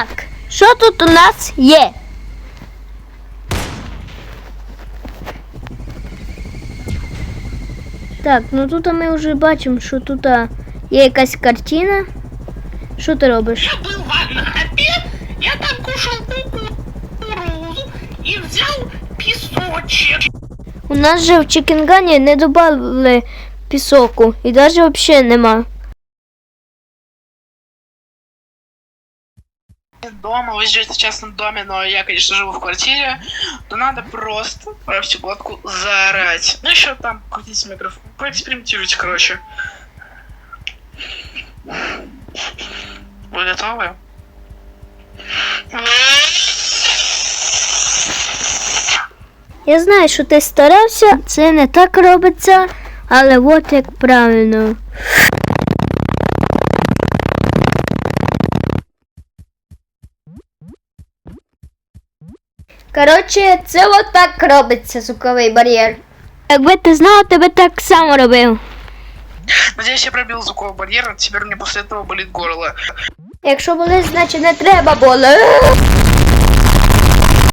Так, що тут у нас є? Так, ну тут ми вже бачимо, що тут є якась картина. Що ти робиш? Я был в Анапе, я там кушал кукурузу и взял песочек. У нас же в Чикенгані не додали пісоку і навіть взагалі нема. Дома, вы живете в частном доме, но я, конечно, живу в квартире, то надо просто про всю платку заорать. Ну еще там крутите микрофон, поэкспериментируйте, короче. Вы готовы? Я знаю, що ти старався, це не так робиться, але от як правильно. Коротше, це от так робиться звуковий бар'єр. Якби ти знав, ти би так само робив. Надіюсь, я пробив звуковий бар'єр, а теперь у меня после этого болит горло. Якщо болить, значить не треба було.